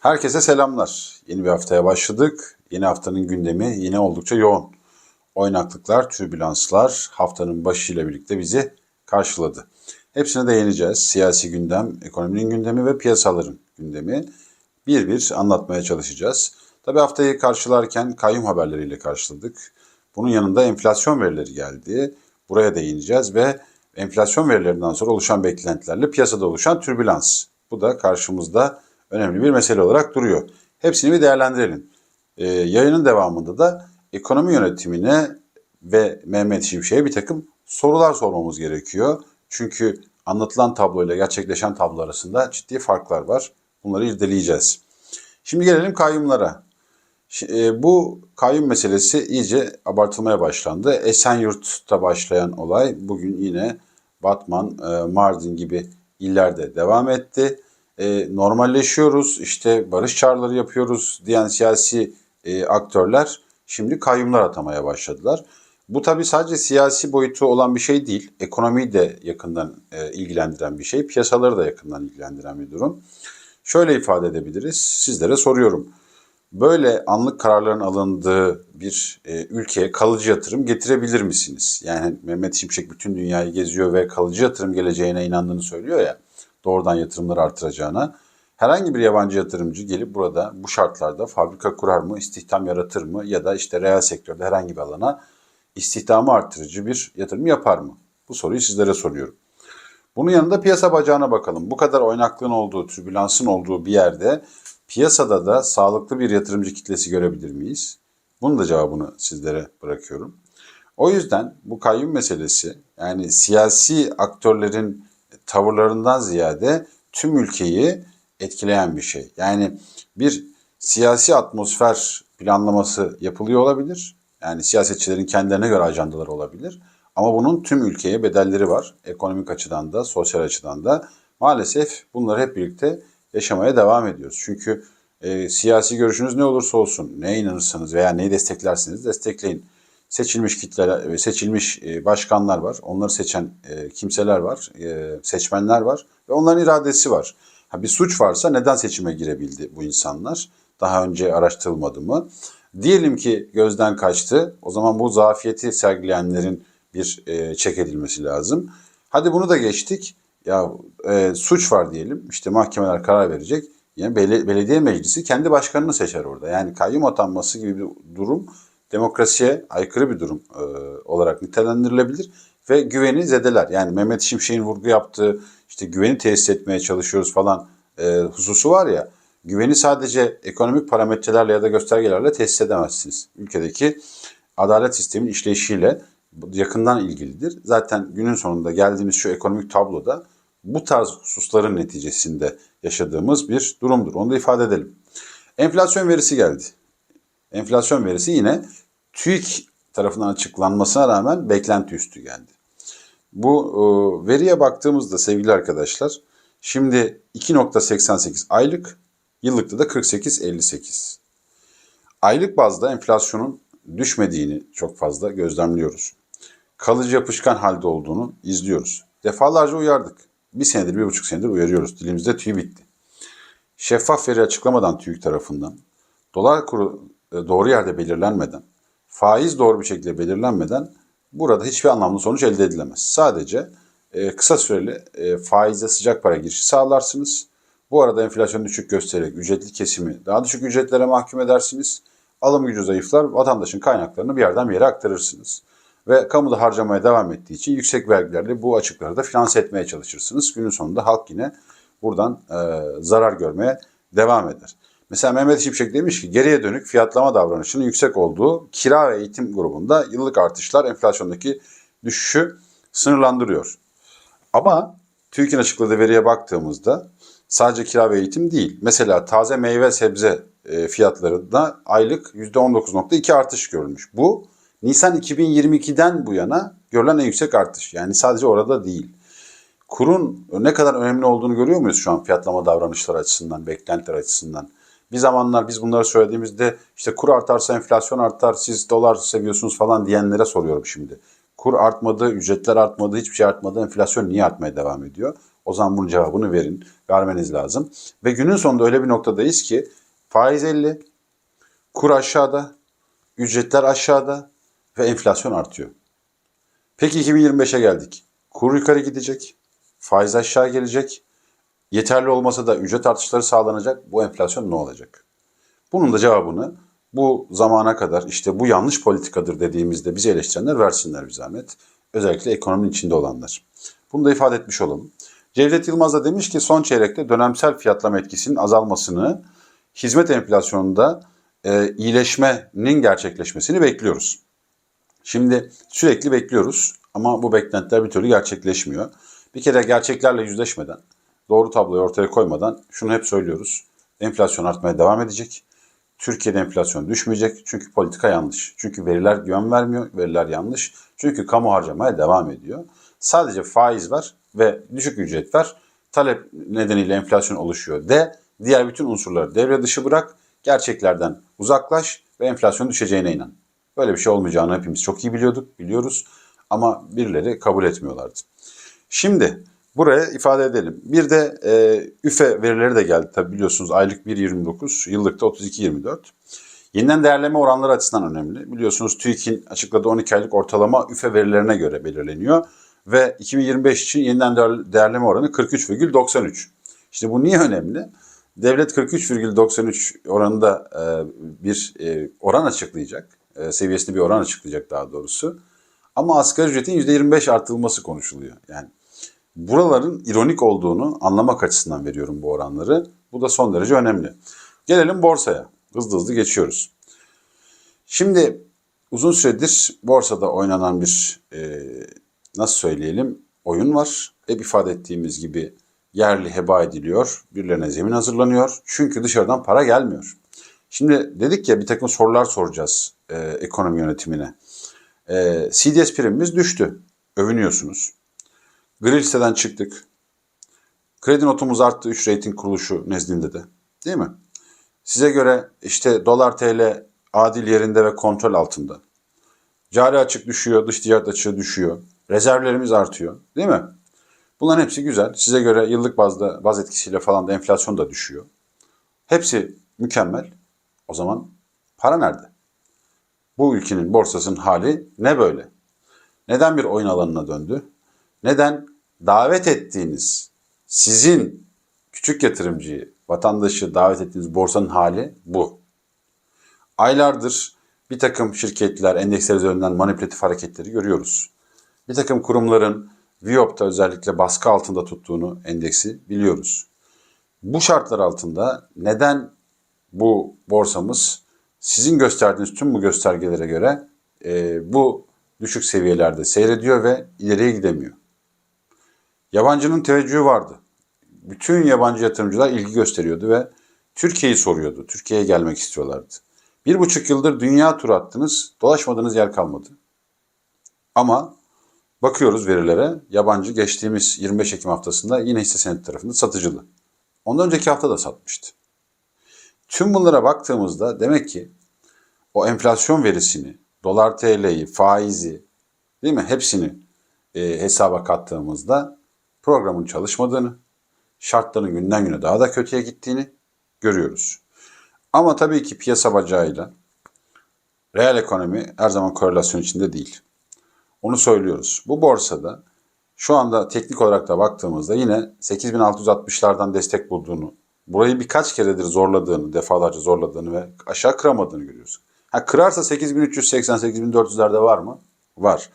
Herkese selamlar. Yeni bir haftaya başladık. Yeni haftanın gündemi yine oldukça yoğun. Oynaklıklar, türbülanslar haftanın başıyla birlikte bizi karşıladı. Hepsine değineceğiz. Siyasi gündem, ekonominin gündemi ve piyasaların gündemi bir bir anlatmaya çalışacağız. Tabii haftayı karşılarken kayyum haberleriyle karşıladık. Bunun yanında enflasyon verileri geldi. Buraya değineceğiz ve enflasyon verilerinden sonra oluşan beklentilerle piyasada oluşan türbülans. Bu da karşımızda önemli bir mesele olarak duruyor. Hepsini bir değerlendirelim. Ee, yayının devamında da ekonomi yönetimine ve Mehmet Şimşek'e bir takım sorular sormamız gerekiyor. Çünkü anlatılan tabloyla gerçekleşen tablo arasında ciddi farklar var. Bunları irdeleyeceğiz. Şimdi gelelim kayyumlara. E, Bu kayyum meselesi iyice abartılmaya başlandı. Esenyurt'ta başlayan olay bugün yine Batman, e, Mardin gibi illerde devam etti. E, Normalleşiyoruz, işte barış çağrıları yapıyoruz diyen siyasi e, aktörler şimdi kayyumlar atamaya başladılar. Bu tabii sadece siyasi boyutu olan bir şey değil. Ekonomiyi de yakından e, ilgilendiren bir şey, piyasaları da yakından ilgilendiren bir durum. Şöyle ifade edebiliriz, sizlere soruyorum böyle anlık kararların alındığı bir e, ülkeye kalıcı yatırım getirebilir misiniz? Yani Mehmet Şimşek bütün dünyayı geziyor ve kalıcı yatırım geleceğine inandığını söylüyor ya, doğrudan yatırımları artıracağına. Herhangi bir yabancı yatırımcı gelip burada bu şartlarda fabrika kurar mı, istihdam yaratır mı ya da işte reel sektörde herhangi bir alana istihdamı artırıcı bir yatırım yapar mı? Bu soruyu sizlere soruyorum. Bunun yanında piyasa bacağına bakalım. Bu kadar oynaklığın olduğu, türbülansın olduğu bir yerde piyasada da sağlıklı bir yatırımcı kitlesi görebilir miyiz? Bunun da cevabını sizlere bırakıyorum. O yüzden bu kayyum meselesi yani siyasi aktörlerin tavırlarından ziyade tüm ülkeyi etkileyen bir şey. Yani bir siyasi atmosfer planlaması yapılıyor olabilir. Yani siyasetçilerin kendilerine göre ajandaları olabilir. Ama bunun tüm ülkeye bedelleri var. Ekonomik açıdan da, sosyal açıdan da. Maalesef bunları hep birlikte yaşamaya devam ediyoruz. Çünkü e, siyasi görüşünüz ne olursa olsun, neye inanırsanız veya neyi desteklerseniz destekleyin. Seçilmiş kitleler, seçilmiş e, başkanlar var. Onları seçen e, kimseler var, e, seçmenler var ve onların iradesi var. Ha, bir suç varsa neden seçime girebildi bu insanlar? Daha önce araştırılmadı mı? Diyelim ki gözden kaçtı. O zaman bu zafiyeti sergileyenlerin bir e, çek edilmesi lazım. Hadi bunu da geçtik. Ya e, suç var diyelim. İşte mahkemeler karar verecek. Yani bel- belediye meclisi kendi başkanını seçer orada. Yani kayyum atanması gibi bir durum demokrasiye aykırı bir durum e, olarak nitelendirilebilir ve güveni zedeler. Yani Mehmet Şimşek'in vurgu yaptığı işte güveni tesis etmeye çalışıyoruz falan e, hususu var ya güveni sadece ekonomik parametrelerle ya da göstergelerle tesis edemezsiniz. Ülkedeki adalet sistemin işleyişiyle yakından ilgilidir. Zaten günün sonunda geldiğimiz şu ekonomik tabloda bu tarz hususların neticesinde yaşadığımız bir durumdur. Onu da ifade edelim. Enflasyon verisi geldi. Enflasyon verisi yine TÜİK tarafından açıklanmasına rağmen beklenti üstü geldi. Bu e, veriye baktığımızda sevgili arkadaşlar şimdi 2.88 aylık, yıllıkta da 48.58. Aylık bazda enflasyonun düşmediğini çok fazla gözlemliyoruz. Kalıcı yapışkan halde olduğunu izliyoruz. Defalarca uyardık. Bir senedir, bir buçuk senedir uyarıyoruz. Dilimizde tüy bitti. Şeffaf veri açıklamadan TÜİK tarafından, dolar kuru doğru yerde belirlenmeden, faiz doğru bir şekilde belirlenmeden burada hiçbir anlamlı sonuç elde edilemez. Sadece e, kısa süreli e, faize sıcak para girişi sağlarsınız. Bu arada enflasyon düşük göstererek ücretli kesimi daha düşük ücretlere mahkum edersiniz. Alım gücü zayıflar, vatandaşın kaynaklarını bir yerden bir yere aktarırsınız. Ve kamuda harcamaya devam ettiği için yüksek vergilerle bu açıkları da finanse etmeye çalışırsınız. Günün sonunda halk yine buradan e, zarar görmeye devam eder. Mesela Mehmet Şimşek demiş ki geriye dönük fiyatlama davranışının yüksek olduğu kira ve eğitim grubunda yıllık artışlar enflasyondaki düşüşü sınırlandırıyor. Ama TÜİK'in açıkladığı veriye baktığımızda sadece kira ve eğitim değil. Mesela taze meyve sebze e, fiyatlarında aylık %19.2 artış görülmüş. Bu Nisan 2022'den bu yana görülen en yüksek artış. Yani sadece orada değil. Kurun ne kadar önemli olduğunu görüyor muyuz şu an fiyatlama davranışları açısından, beklentiler açısından? Bir zamanlar biz bunları söylediğimizde işte kur artarsa enflasyon artar, siz dolar seviyorsunuz falan diyenlere soruyorum şimdi. Kur artmadı, ücretler artmadı, hiçbir şey artmadı, enflasyon niye artmaya devam ediyor? O zaman bunun cevabını verin. Vermeniz lazım. Ve günün sonunda öyle bir noktadayız ki faiz 50, kur aşağıda, ücretler aşağıda ve enflasyon artıyor. Peki 2025'e geldik. Kur yukarı gidecek, faiz aşağı gelecek. Yeterli olmasa da ücret artışları sağlanacak. Bu enflasyon ne olacak? Bunun da cevabını bu zamana kadar işte bu yanlış politikadır dediğimizde bizi eleştirenler versinler bir zahmet. Özellikle ekonominin içinde olanlar. Bunu da ifade etmiş olalım. Cevdet Yılmaz da demiş ki son çeyrekte dönemsel fiyatlama etkisinin azalmasını, hizmet enflasyonunda e, iyileşmenin gerçekleşmesini bekliyoruz. Şimdi sürekli bekliyoruz ama bu beklentiler bir türlü gerçekleşmiyor. Bir kere gerçeklerle yüzleşmeden, doğru tabloyu ortaya koymadan şunu hep söylüyoruz. Enflasyon artmaya devam edecek. Türkiye'de enflasyon düşmeyecek çünkü politika yanlış. Çünkü veriler güven vermiyor, veriler yanlış. Çünkü kamu harcamaya devam ediyor. Sadece faiz var ve düşük ücret var. Talep nedeniyle enflasyon oluşuyor de diğer bütün unsurları devre dışı bırak, gerçeklerden uzaklaş ve enflasyon düşeceğine inan. Böyle bir şey olmayacağını hepimiz çok iyi biliyorduk, biliyoruz ama birileri kabul etmiyorlardı. Şimdi buraya ifade edelim. Bir de e, üfe verileri de geldi tabi biliyorsunuz aylık 1.29, yıllıkta 32.24. Yeniden değerleme oranları açısından önemli. Biliyorsunuz TÜİK'in açıkladığı 12 aylık ortalama üfe verilerine göre belirleniyor. Ve 2025 için yeniden değerleme oranı 43,93. İşte bu niye önemli? Devlet 43,93 oranında e, bir e, oran açıklayacak. E, seviyesinde bir oran açıklayacak daha doğrusu. Ama asgari ücretin %25 artırılması konuşuluyor. Yani buraların ironik olduğunu anlamak açısından veriyorum bu oranları. Bu da son derece önemli. Gelelim borsaya. Hızlı hızlı geçiyoruz. Şimdi uzun süredir borsada oynanan bir e, nasıl söyleyelim oyun var. Hep ifade ettiğimiz gibi yerli heba ediliyor. Birilerine zemin hazırlanıyor. Çünkü dışarıdan para gelmiyor. Şimdi dedik ya bir takım sorular soracağız e, ekonomi yönetimine. E, CDS primimiz düştü. Övünüyorsunuz. Gri listeden çıktık. Kredi notumuz arttı 3 rating kuruluşu nezdinde de. Değil mi? Size göre işte dolar TL adil yerinde ve kontrol altında. Cari açık düşüyor, dış ticaret açığı düşüyor. Rezervlerimiz artıyor. Değil mi? Bunların hepsi güzel. Size göre yıllık bazda baz etkisiyle falan da enflasyon da düşüyor. Hepsi mükemmel. O zaman para nerede? Bu ülkenin borsasının hali ne böyle? Neden bir oyun alanına döndü? Neden davet ettiğiniz sizin küçük yatırımcıyı, vatandaşı davet ettiğiniz borsanın hali bu. Aylardır bir takım şirketler endeksler üzerinden manipülatif hareketleri görüyoruz. Bir takım kurumların Viop'ta özellikle baskı altında tuttuğunu endeksi biliyoruz. Bu şartlar altında neden bu borsamız sizin gösterdiğiniz tüm bu göstergelere göre e, bu düşük seviyelerde seyrediyor ve ileriye gidemiyor. Yabancının teveccühü vardı. Bütün yabancı yatırımcılar ilgi gösteriyordu ve Türkiye'yi soruyordu. Türkiye'ye gelmek istiyorlardı. Bir buçuk yıldır dünya tur attınız, dolaşmadığınız yer kalmadı. Ama bakıyoruz verilere, yabancı geçtiğimiz 25 Ekim haftasında yine hisse senedi tarafında satıcılı. Ondan önceki hafta da satmıştı. Tüm bunlara baktığımızda demek ki o enflasyon verisini, dolar TL'yi, faizi değil mi hepsini e, hesaba kattığımızda programın çalışmadığını, şartların günden güne daha da kötüye gittiğini görüyoruz. Ama tabii ki piyasa bacağıyla reel ekonomi her zaman korelasyon içinde değil. Onu söylüyoruz. Bu borsada şu anda teknik olarak da baktığımızda yine 8660'lardan destek bulduğunu, burayı birkaç keredir zorladığını, defalarca zorladığını ve aşağı kıramadığını görüyoruz. Ha, kırarsa 8380-8400'lerde var mı? Var.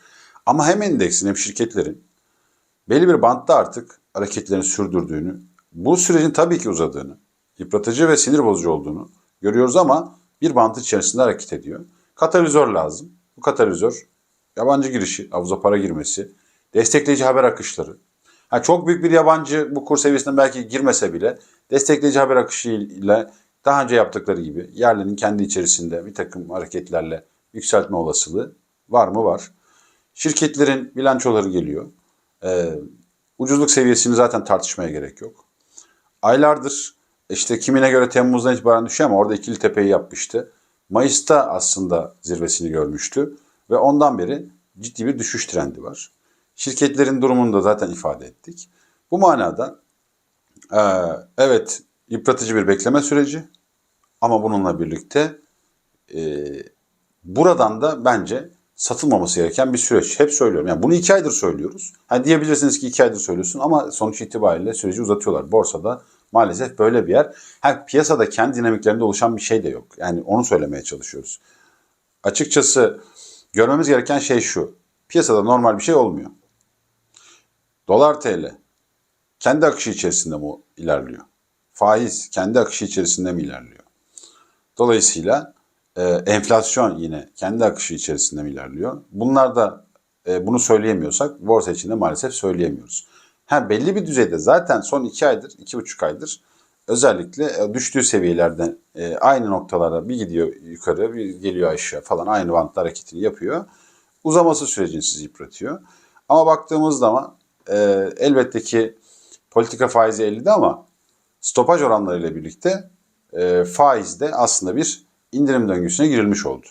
Ama hem endeksin hem şirketlerin belli bir bantta artık hareketlerini sürdürdüğünü, bu sürecin tabii ki uzadığını, yıpratıcı ve sinir bozucu olduğunu görüyoruz ama bir bant içerisinde hareket ediyor. Katalizör lazım. Bu katalizör yabancı girişi, havuza para girmesi, destekleyici haber akışları. Ha, çok büyük bir yabancı bu kur seviyesinden belki girmese bile destekleyici haber akışıyla daha önce yaptıkları gibi yerlinin kendi içerisinde bir takım hareketlerle yükseltme olasılığı var mı? Var. Şirketlerin bilançoları geliyor. Ee, ucuzluk seviyesini zaten tartışmaya gerek yok. Aylardır işte kimine göre Temmuz'dan itibaren düşüyor ama orada ikili tepeyi yapmıştı. Mayıs'ta aslında zirvesini görmüştü ve ondan beri ciddi bir düşüş trendi var. Şirketlerin durumunu da zaten ifade ettik. Bu manada e, evet yıpratıcı bir bekleme süreci ama bununla birlikte e, buradan da bence satılmaması gereken bir süreç. Hep söylüyorum. Yani bunu iki aydır söylüyoruz. Ha diyebilirsiniz ki iki aydır söylüyorsun ama sonuç itibariyle süreci uzatıyorlar. Borsada maalesef böyle bir yer. Ha piyasada kendi dinamiklerinde oluşan bir şey de yok. Yani onu söylemeye çalışıyoruz. Açıkçası görmemiz gereken şey şu. Piyasada normal bir şey olmuyor. Dolar TL kendi akışı içerisinde mi ilerliyor? Faiz kendi akışı içerisinde mi ilerliyor? Dolayısıyla e, enflasyon yine kendi akışı içerisinde mi ilerliyor? Bunlar da e, bunu söyleyemiyorsak borsa içinde maalesef söyleyemiyoruz. Ha, belli bir düzeyde zaten son iki aydır, iki buçuk aydır özellikle e, düştüğü seviyelerden e, aynı noktalara bir gidiyor yukarı, bir geliyor aşağı falan aynı bantta hareketini yapıyor. Uzaması sürecini sizi yıpratıyor. Ama baktığımız zaman e, elbette ki politika faizi 50'de ama stopaj oranlarıyla birlikte e, faizde aslında bir indirim döngüsüne girilmiş oldu.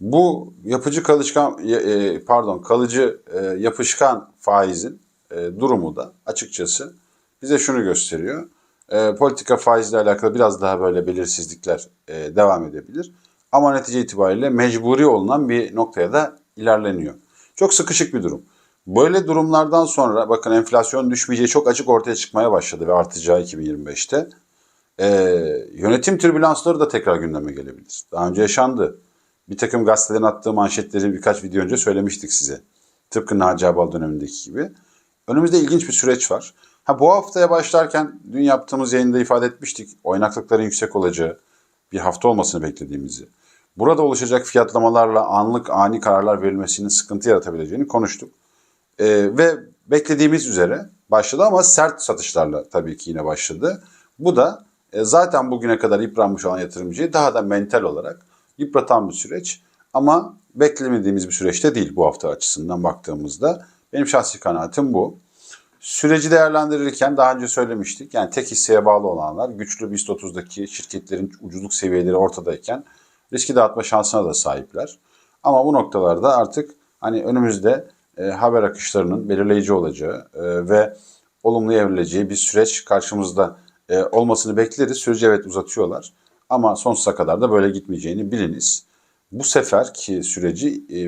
Bu yapıcı kalışkan e, pardon kalıcı e, yapışkan faizin e, durumu da açıkçası bize şunu gösteriyor. E, politika faizle alakalı biraz daha böyle belirsizlikler e, devam edebilir. Ama netice itibariyle mecburi olunan bir noktaya da ilerleniyor. Çok sıkışık bir durum. Böyle durumlardan sonra bakın enflasyon düşmeyeceği çok açık ortaya çıkmaya başladı ve artacağı 2025'te. Ee, yönetim türbülansları da tekrar gündeme gelebilir. Daha önce yaşandı. Bir takım gazetelerin attığı manşetleri birkaç video önce söylemiştik size. Tıpkı Naci Abal dönemindeki gibi. Önümüzde ilginç bir süreç var. Ha bu haftaya başlarken dün yaptığımız yayında ifade etmiştik. Oynaklıkların yüksek olacağı bir hafta olmasını beklediğimizi. Burada oluşacak fiyatlamalarla anlık ani kararlar verilmesinin sıkıntı yaratabileceğini konuştuk. Ee, ve beklediğimiz üzere başladı ama sert satışlarla tabii ki yine başladı. Bu da zaten bugüne kadar yıpranmış olan yatırımcıyı daha da mental olarak yıpratan bir süreç. Ama beklemediğimiz bir süreçte değil bu hafta açısından baktığımızda. Benim şahsi kanaatim bu. Süreci değerlendirirken daha önce söylemiştik. Yani tek hisseye bağlı olanlar güçlü BIST 30'daki şirketlerin ucuzluk seviyeleri ortadayken riski dağıtma şansına da sahipler. Ama bu noktalarda artık hani önümüzde e, haber akışlarının belirleyici olacağı e, ve olumlu evrileceği bir süreç karşımızda e, olmasını bekleriz. Süreci evet uzatıyorlar ama sonsuza kadar da böyle gitmeyeceğini biliniz. Bu seferki süreci e,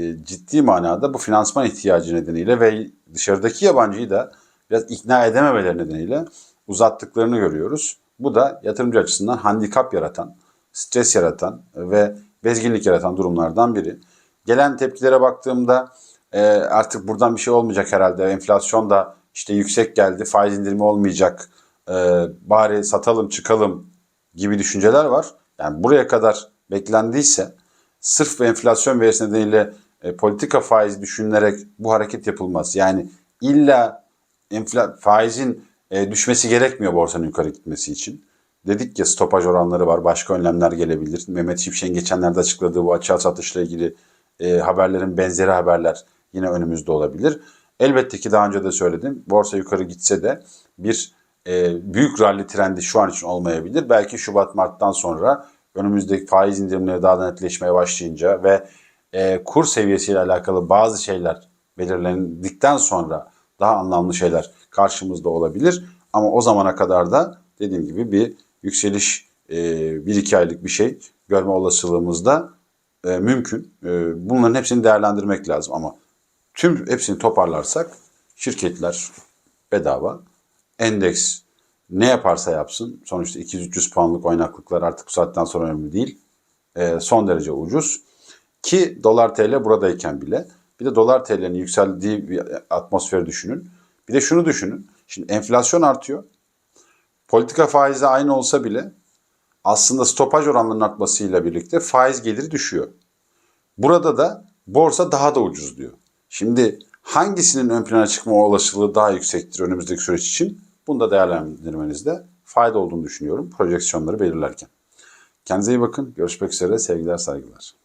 e, ciddi manada bu finansman ihtiyacı nedeniyle ve dışarıdaki yabancıyı da biraz ikna edememeleri nedeniyle uzattıklarını görüyoruz. Bu da yatırımcı açısından handikap yaratan, stres yaratan ve bezginlik yaratan durumlardan biri. Gelen tepkilere baktığımda e, artık buradan bir şey olmayacak herhalde. Enflasyon da işte yüksek geldi, faiz indirimi olmayacak, e, bari satalım çıkalım gibi düşünceler var. Yani buraya kadar beklendiyse sırf enflasyon verisi nedeniyle e, politika faizi düşünülerek bu hareket yapılmaz. Yani illa enfla, faizin e, düşmesi gerekmiyor borsanın yukarı gitmesi için. Dedik ya stopaj oranları var, başka önlemler gelebilir. Mehmet Şimşek'in geçenlerde açıkladığı bu açığa satışla ilgili e, haberlerin benzeri haberler yine önümüzde olabilir. Elbette ki daha önce de söyledim. Borsa yukarı gitse de bir e, büyük rally trendi şu an için olmayabilir. Belki Şubat Mart'tan sonra önümüzdeki faiz indirimleri daha da netleşmeye başlayınca ve e, kur seviyesiyle alakalı bazı şeyler belirlendikten sonra daha anlamlı şeyler karşımızda olabilir. Ama o zamana kadar da dediğim gibi bir yükseliş e, bir iki aylık bir şey görme olasılığımız da e, mümkün. E, bunların hepsini değerlendirmek lazım ama tüm hepsini toparlarsak şirketler bedava, endeks ne yaparsa yapsın sonuçta 200-300 puanlık oynaklıklar artık bu saatten sonra önemli değil. E, son derece ucuz. Ki dolar TL buradayken bile bir de dolar TL'nin yükseldiği bir atmosferi düşünün. Bir de şunu düşünün. Şimdi enflasyon artıyor. Politika faizi aynı olsa bile aslında stopaj oranlarının artmasıyla birlikte faiz geliri düşüyor. Burada da borsa daha da ucuz diyor. Şimdi hangisinin ön plana çıkma olasılığı daha yüksektir önümüzdeki süreç için? Bunu da değerlendirmenizde fayda olduğunu düşünüyorum projeksiyonları belirlerken. Kendinize iyi bakın. Görüşmek üzere. Sevgiler, saygılar.